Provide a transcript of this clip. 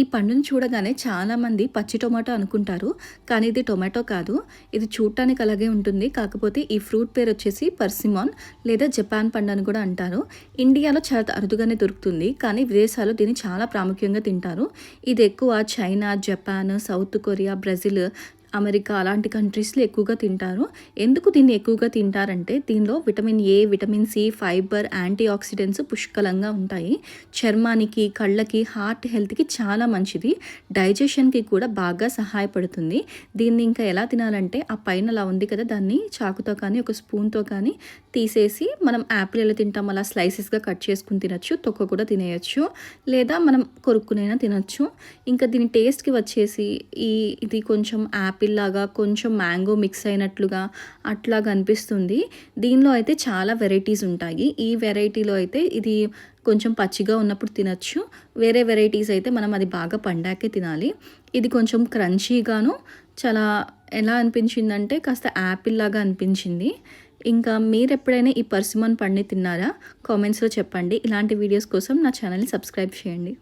ఈ పండుని చూడగానే చాలామంది పచ్చి టొమాటో అనుకుంటారు కానీ ఇది టొమాటో కాదు. ఇది చూడటానికి అలాగే ఉంటుంది. కాకపోతే ఈ ఫ్రూట్ పేరు వచ్చేసి పర్సిమాన్ లేదా జపాన్ పండు అని కూడా అంటారు. ఇండియాలో చాలా అరుదుగానే దొరుకుతుంది కానీ విదేశాల్లో దీన్ని చాలా ప్రాముఖ్యంగా తింటారు. ఇది ఎక్కువ China Japan south Korea Brazil America అలాంటి కంట్రీస్లో ఎక్కువగా తింటారు. ఎందుకు దీన్ని ఎక్కువగా తింటారంటే దీనిలో vitamin A vitamin C fibre antioxidants పుష్కలంగా ఉంటాయి. చర్మానికి కళ్ళకి హార్ట్ హెల్త్కి చాలా మంచిది. డైజెషన్కి కూడా బాగా సహాయపడుతుంది. దీన్ని ఇంకా ఎలా తినాలంటే ఆ పైన అలా ఉంది కదా దాన్ని చాకుతో కానీ ఒక స్పూన్తో కానీ తీసేసి మనం యాపిల్ ఎలా తింటాం అలా స్లైసెస్గా కట్ చేసుకుని తినచ్చు తొక్క కూడా తినేయచ్చు లేదా మనం కొరుక్కునైనా తినచ్చు. ఇంకా దీని టేస్ట్కి వచ్చేసి ఈ ఇది కొంచెం యాపిల్ యాపిల్లాగా కొంచెం మ్యాంగో మిక్స్ అయినట్లుగా అట్లా అనిపిస్తుంది దీనిలో అయితే చాలా వెరైటీస్ ఉంటాయి. ఈ వెరైటీలో అయితే ఇది కొంచెం పచ్చిగా ఉన్నప్పుడు తినచ్చు. వేరే వెరైటీస్ అయితే మనం అది బాగా పండాకే తినాలి. ఇది కొంచెం క్రంచీగాను చాలా ఎలా అనిపించిందంటే కాస్త యాపిల్ లాగా అనిపించింది. ఇంకా మీరు ఎప్పుడైనా ఈ పర్సిమన్ పండి తిన్నారా? కామెంట్స్లో చెప్పండి. ఇలాంటి వీడియోస్ కోసం నా ఛానల్ని సబ్స్క్రైబ్ చేయండి.